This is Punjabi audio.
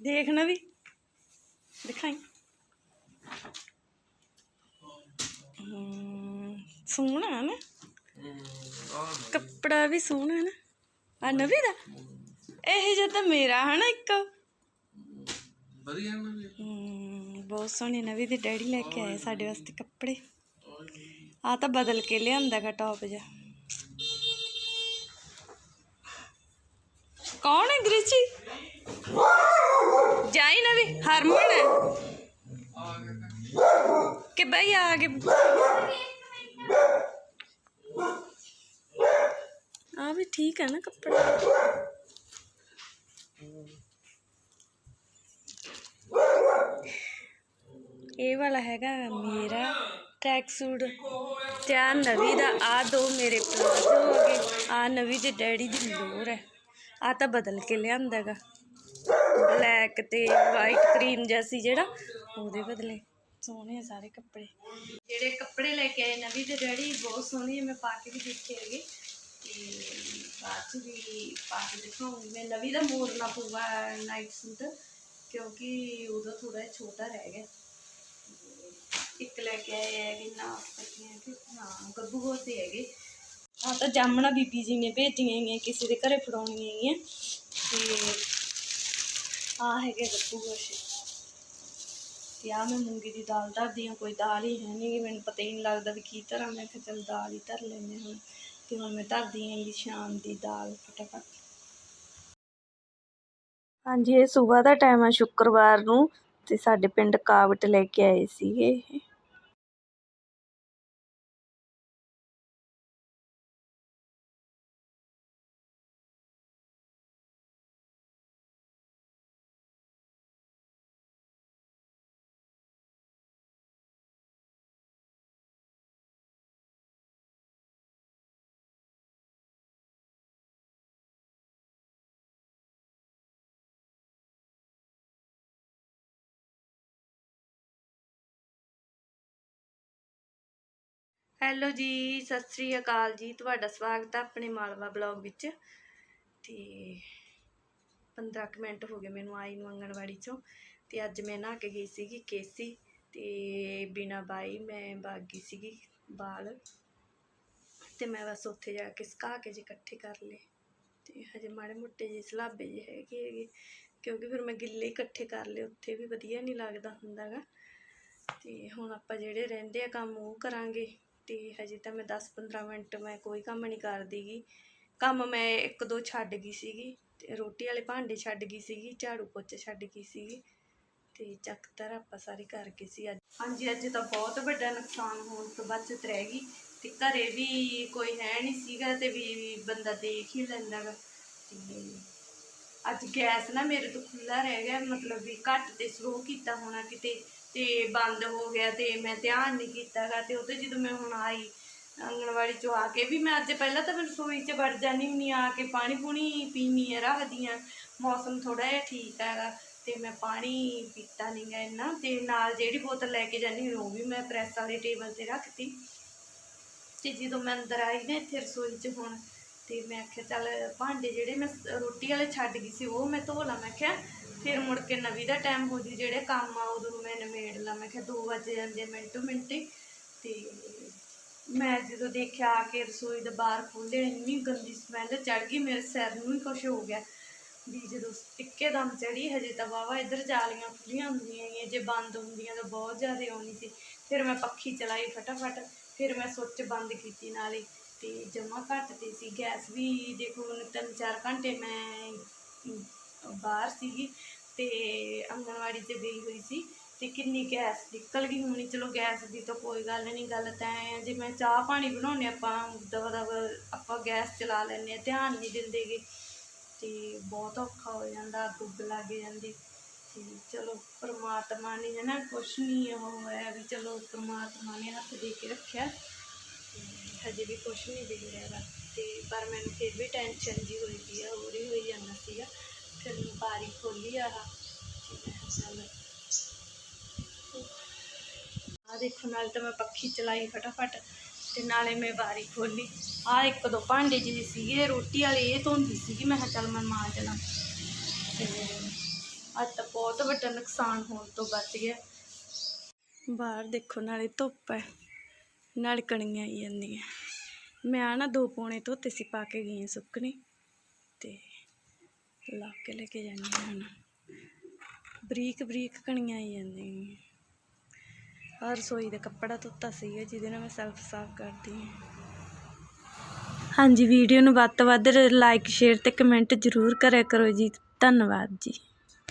ਦੇਖਣਾ ਵੀ। ਦਿਖਾਈ। ਸੋਹਣਾ ਹੈ ਨਾ। ਕੱਪੜਾ ਵੀ ਸੋਹਣਾ ਹੈ ਨਾ। ਆ ਨਵੀਂ ਦਾ? ਇਹ ਜਿਹਾ ਤਾਂ ਮੇਰਾ ਹੈ ਨਾ ਇੱਕ। ਵਧੀਆ ਜੀ ਬਹੁਤ ਸੋਹਣੇ ਨਵੀਂ ਦੇ ਡੈਡੀ ਲੈ ਕੇ ਆਏ ਸਾਡੇ ਵਾਸਤੇ ਕੱਪੜੇ। ਆ ਤਾਂ ਬਦਲ ਕੇ ਲਿਆਂਦਾ ਗਾ ਟੌਪ ਜਿਹਾ। ਕੌਣ ਹੈ ਗ੍ਰਿਚੀ? ਜਾਈ ਨਾ ਵੀ, ਹਰਮਨ ਹੈ। ਕਿ ਬਈ ਆ ਗਏ ਆ ਵੀ ਠੀਕ ਹੈ ਨਾ ਕੱਪੜਾ। ਇਹ ਵਾਲਾ ਹੈਗਾ ਮੇਰਾ ਟਰੈਕ ਸੂਟ ਤੇ ਆ ਨਵੀ ਦਾ, ਆ ਦੋ ਮੇਰੇ ਪਲਾਜ਼ੋ ਹੋ ਗਏ। ਆ ਨਵੀ ਦੇ ਡੈਡੀ ਦੀ ਲੋਰ ਹੈ। ਆ ਤਾਂ ਬਦਲ ਕੇ ਲਿਆਂਦਾਗਾ ਬਲੈਕ ਤੇ ਵਾਈਟ ਕਰੀਮ ਜੈਸੀ ਜਿਹੜਾ ਉਹਦੇ ਬਦਲੇ ਸੋਹਣੇ ਆ ਸਾਰੇ ਕੱਪੜੇ ਜਿਹੜੇ ਕੱਪੜੇ ਲੈ ਕੇ ਆਏ ਨਵੀ ਦੇ ਡੈਡੀ ਬਹੁਤ ਸੋਹਣੇ ਆ ਮੈਂ ਪਾ ਕੇ ਵੀ ਦੇਖੇ ਹੈਗੇ ਤੇ ਬਾਅਦ ਚ ਵੀ ਪਾ ਕੇ ਦਿਖਾਉਂਗੀ ਮੈਂ ਨਵੀ ਦਾ ਮੋਰਨਾ ਪੂਆ ਨਾਈਟ ਸੂਟ ਕਿਉਂਕਿ ਉਹਦਾ ਥੋੜਾ ਛੋਟਾ ਰਹਿ ਗਿਆ ਇੱਕ ਲੈ ਕੇ ਆਏ ਹੈਗੇ ਨਾ ਪੱਤੀਆਂ ਕਿ ਹਾਂ ਗੱਗੂ ਹੋਰ ਤੇ ਹੈਗੇ ਆ ਤਾਂ ਜਾਮਣਾ ਬੀਬੀ ਜੀ ਨੇ ਭੇਜੀਆਂ ਹੈਗੀਆਂ ਕਿਸੇ ਦੇ ਘਰੇ ਫੜਾਉਣੀਆਂ ਹੈਗੀਆਂ ਤੇ ਆ ਹੈਗੇ ਗੱਗੂ ਗੋਸ਼ੇ। ਤੇ ਆ ਮੈਂ ਮੂੰਗੀ ਦੀ ਦਾਲ ਧਰਦੀ ਹਾਂ, ਕੋਈ ਦਾਲ ਹੀ ਹੈ ਨਹੀਂ ਮੈਨੂੰ ਪਤਾ ਹੀ ਨਹੀਂ ਲੱਗਦਾ ਵੀ ਕੀ ਤਰ੍ਹਾਂ ਮੈਂ ਕਿਹਾ ਚੱਲ ਦਾਲ ਹੀ ਧਰ ਲੈਂਦੇ ਹੁਣ। ਤੇ ਹੁਣ ਮੈਂ ਧਰਦੀ ਹਾਂ ਜੀ ਸ਼ਾਮ ਦੀ ਦਾਲ ਫਟਾਫਟ। ਹਾਂਜੀ, ਇਹ ਸਵੇਰ ਦਾ ਟਾਈਮ ਆ ਸ਼ੁੱਕਰਵਾਰ ਨੂੰ, ਤੇ ਸਾਡੇ ਪਿੰਡ ਕਾਵਟ ਲੈ ਕੇ ਆਏ ਸੀਗੇ ਇਹ। ਹੈਲੋ ਜੀ, ਸਤਿ ਸ੍ਰੀ ਅਕਾਲ ਜੀ। ਤੁਹਾਡਾ ਸਵਾਗਤ ਹੈ ਆਪਣੇ ਮਾਲਵਾ ਬਲੌਗ ਵਿੱਚ। ਤੇ 15 ਕੁ ਮਿੰਟ ਹੋ ਗਏ ਮੈਨੂੰ ਆਈ ਨੂੰ ਆਂਗਣਵਾੜੀ ਚੋਂ। ਤੇ ਅੱਜ ਮੈਂ ਨਹਾ ਕੇ ਗਈ ਸੀਗੀ ਕੇਸੀ। ਤੇ ਬਿਨਾ ਬਾਈ ਮੈਂ ਭੱਗ ਸੀਗੀ ਬਾਲ। ਤੇ ਮੈਂ ਬਸ ਉੱਥੇ ਜਾ ਕੇ ਸੁਕਾ ਕੇ ਜੇ ਇਕੱਠੇ ਕਰ ਲਏ। ਤੇ ਹਜੇ ਮਾੜੇ ਮੋਟੇ ਜਿਹੇ ਸਲਾਬੇ ਜਿਹੇ ਹੈਗੇ ਹੈਗੇ। ਕਿਉਂਕਿ ਫਿਰ ਮੈਂ ਗਿੱਲੇ ਇਕੱਠੇ ਕਰ ਲਏ, ਉੱਥੇ ਵੀ ਵਧੀਆ ਨਹੀਂ ਲੱਗਦਾ ਹੁੰਦਾਗਾ। ਤੇ ਹੁਣ ਆਪਾਂ ਜਿਹੜੇ ਰਹਿੰਦੇ ਆ ਕੰਮ ਉਹ ਕਰਾਂਗੇ। ਤੇ ਹਜੇ ਤਾਂ ਮੈਂ 10-15 ਮਿੰਟ ਮੈਂ ਕੋਈ ਕੰਮ ਨਹੀਂ ਕਰਦੀਗੀ ਕੰਮ ਮੈਂ ਇੱਕ ਦੋ ਛੱਡ ਗਈ ਸੀਗੀ ਤੇ ਰੋਟੀ ਵਾਲੇ ਭਾਂਡੇ ਛੱਡ ਗਈ ਸੀਗੀ, ਝਾੜੂ ਪੋਚਾ ਛੱਡ ਗਈ ਸੀਗੀ ਤੇ ਚੱਕਤਰ ਆਪਾਂ ਸਾਰੇ ਕਰਕੇ ਸੀ ਅੱਜ। ਹਾਂਜੀ, ਅੱਜ ਤਾਂ ਬਹੁਤ ਵੱਡਾ ਨੁਕਸਾਨ ਹੋਣ ਤੋਂ ਬਚਤ ਰਹਿ ਗਈ ਤੇ ਘਰੇ ਵੀ ਕੋਈ ਹੈ ਨਹੀਂ ਸੀਗਾ ਤੇ ਵੀ ਬੰਦਾ ਦੇਖ ਹੀ ਲੈਂਦਾਗਾ ਤੇ ਅੱਜ ਗੈਸ ਨਾ ਮੇਰੇ ਤੋਂ ਖੁੱਲਾ ਰਹਿ ਗਿਆ, ਮਤਲਬ ਵੀ ਘੱਟ ਤੇ ਸਲੋ ਕੀਤਾ ਹੋਣਾ ਕਿਤੇ। ਤੇ ਬੰਦ ਹੋ ਗਿਆ ਤੇ ਮੈਂ ਧਿਆਨ ਨਹੀਂ ਕੀਤਾਗਾ ਤੇ ਉਹਦੇ ਜਦੋਂ ਮੈਂ ਹੁਣ ਆਈ ਆਂਗਣਵਾੜੀ ਚੋਂ ਆ ਕੇ ਵੀ ਮੈਂ ਅੱਜ ਪਹਿਲਾਂ ਤਾਂ ਮੈਂ ਰਸੋਈ 'ਚ ਵੜ ਜਾਨੀ ਹੁੰਨੀ ਆ ਕੇ ਪਾਣੀ ਪੂਣੀ ਪੀਣੀ ਆ, ਰੱਖਦੀ ਆ, ਮੌਸਮ ਥੋੜਾ ਜਿਹਾ ਠੀਕ ਹੈਗਾ ਤੇ ਮੈਂ ਪਾਣੀ ਪੀਤਾ ਨਹੀਂ ਗਾ ਇੰਨਾ ਤੇ ਨਾਲ ਜਿਹੜੀ ਬੋਤਲ ਲੈ ਕੇ ਜਾਂਦੀ ਉਹ ਵੀ ਮੈਂ ਪ੍ਰੈਸ ਵਾਲੇ ਟੇਬਲ ਤੇ ਰੱਖਤੀ ਤੇ ਜਦੋਂ ਮੈਂ ਅੰਦਰ ਆਈ ਨਾ ਇੱਥੇ ਰਸੋਈ 'ਚ ਹੁਣ ਤੇ ਮੈਂ ਆਖਿਆ, ਚੱਲ ਭਾਂਡੇ ਜਿਹੜੇ ਮੈਂ ਰੋਟੀ ਵਾਲੇ ਛੱਡ ਗਈ ਸੀ, ਉਹ ਮੈਂ ਧੋ ਲਾ। ਮੈਂ ਕਿਹਾ ਫਿਰ ਮੁੜ ਕੇ ਨਵੀਂ ਦਾ ਟਾਈਮ ਹੋ ਜੂ ਜਿਹੜੇ ਕੰਮ ਆ, ਉਦੋਂ ਮੈਂ ਨਿਮੇੜ ਲਾ। ਮੈਂ ਕਿਹਾ 2 ਵਜੇ ਜਾਂਦੇ ਮਿੰਟੋ ਮਿੰਟੀ ਤੇ ਮੈਂ ਜਦੋਂ ਦੇਖਿਆ ਆ ਕੇ ਰਸੋਈ ਦੇ ਬਾਹਰ ਖੋਲ੍ਹੇ, ਇੰਨੀ ਗੰਦੀ ਸਮੈਲ ਚੜ ਗਈ, ਮੇਰੇ ਸਿਰ ਨੂੰ ਹੀ ਕੁਛ ਹੋ ਗਿਆ। ਵੀ ਜਦੋਂ ਇੱਕੇ ਦਮ ਚੜੀ ਹਜੇ ਤਾਂ ਵਾਵਾ ਇੱਧਰ ਜਾਲੀਆਂ ਖੁੱਲੀਆਂ ਹੁੰਦੀਆਂ ਹੈਗੀਆਂ ਜੇ ਬੰਦ ਹੁੰਦੀਆਂ ਤਾਂ ਬਹੁਤ ਜ਼ਿਆਦਾ ਆਉਣੀ ਸੀ। ਫਿਰ ਮੈਂ ਪੱਖੀ ਚਲਾਈ ਫਟਾਫਟ, ਫਿਰ ਮੈਂ ਸੁੱਚ ਬੰਦ ਕੀਤੀ ਨਾਲੇ। ਤੇ ਜਮਾ ਘੱਟ ਤੇ ਸੀ, ਗੈਸ ਵੀ ਦੇਖੋ ਹੁਣ ਤਿੰਨ ਚਾਰ ਘੰਟੇ ਮੈਂ ਬਾਹਰ ਸੀਗੀ ਤੇ ਆਂਗਣਵਾੜੀ ਤੇ ਗਈ ਹੋਈ ਸੀ ਤੇ ਕਿੰਨੀ ਗੈਸ ਨਿਕਲ ਗਈ ਹੋਣੀ, ਚਲੋ ਗੈਸ ਦੀ ਤਾਂ ਕੋਈ ਗੱਲ ਨਹੀਂ, ਗੱਲ ਤਾਂ ਐਂ ਜੇ ਮੈਂ ਚਾਹ ਪਾਣੀ ਬਣਾਉਂਦੇ ਆਪਾਂ ਦਵਾ ਦਵਾ ਆਪਾਂ ਗੈਸ ਚਲਾ ਲੈਂਦੇ ਆ ਧਿਆਨ ਨਹੀਂ ਦਿੰਦੇਗੇ ਤੇ ਬਹੁਤ ਔਖਾ ਹੋ ਜਾਂਦਾ, ਅੱਗ ਲੱਗ ਜਾਂਦੀ। ਤੇ ਚਲੋ ਪ੍ਰਮਾਤਮਾ ਨੇ ਹੈ ਨਾ ਕੁਛ ਨਹੀਂ ਉਹ ਹੋਇਆ ਵੀ ਚਲੋ ਪ੍ਰਮਾਤਮਾ ਨੇ ਹੱਥ ਦੇ ਕੇ ਰੱਖਿਆ। ਹਜੇ ਵੀ ਕੁਛ ਨਹੀਂ ਦਿਖ ਰਿਹਾ ਗਾ ਤੇ ਪਰ ਮੈਨੂੰ ਫਿਰ ਵੀ ਟੈਨਸ਼ਨ ਜੀ ਹੋਈ ਪਈ ਆ ਹੋ ਰਹੀ ਹੋਈ ਜਾਂਦਾ ਸੀਗਾ। ਫਿਰ ਮੈਂ ਬਾਰੀ ਖੋਲੀ ਆ ਤੇ ਮੈਂ ਚੱਲ। ਆ ਦੇਖੋ, ਨਾਲ ਤਾਂ ਮੈਂ ਪੱਖੀ ਚਲਾਈ ਫਟਾਫਟ, ਤੇ ਨਾਲੇ ਮੈਂ ਬਾਰੀ ਖੋਲੀ ਆ ਇੱਕ ਦੋ ਭਾਂਡੇ ਜਿਹੇ ਸੀਗੇ, ਰੋਟੀ ਵਾਲੇ ਇਹ ਧੋਂਦੀ ਸੀਗੀ, ਮੈਂ ਕਿਹਾ ਚੱਲ ਮੈਂ ਮਾਂਜ ਲਾਂ। ਤੇ ਅੱਜ ਤਾਂ ਬਹੁਤ ਵੱਡਾ ਨੁਕਸਾਨ ਹੋਣ ਤੋਂ ਬਚ ਗਿਆ। ਬਾਹਰ ਦੇਖੋ, ਨਾਲੇ ਧੁੱਪ ਹੈ। ਨਾਲੇ ਕਣੀਆਂ ਆਈ ਜਾਂਦੀਆਂ। ਮੈਂ ਨਾ ਦੋ ਪੌਣੇ ਧੋਤੇ ਸੀ, ਪਾ ਕੇ ਗਈ ਹਾਂ ਸੁੱਕਣੇ। ਤੇ ਲਾ ਕੇ ਲੈ ਕੇ ਜਾਂਦੀ ਹਾਂ ਹੁਣ। ਬਰੀਕ ਬਰੀਕ ਕਣੀਆਂ ਆਈ ਜਾਂਦੀਆਂ। ਆਹ ਰਸੋਈ ਦਾ ਕੱਪੜਾ ਧੋਤਾ ਸੀਗਾ, ਜਿਹਦੇ ਨਾਲ ਮੈਂ ਸੈਲਫ ਸਾਫ਼ ਕਰਦੀ ਹਾਂ। ਹਾਂਜੀ, ਵੀਡੀਓ ਨੂੰ ਵੱਧ ਤੋਂ ਵੱਧ ਲਾਈਕ ਸ਼ੇਅਰ ਤੇ ਕਮੈਂਟ ਜ਼ਰੂਰ ਕਰਿਆ ਕਰੋ ਜੀ। ਧੰਨਵਾਦ ਜੀ।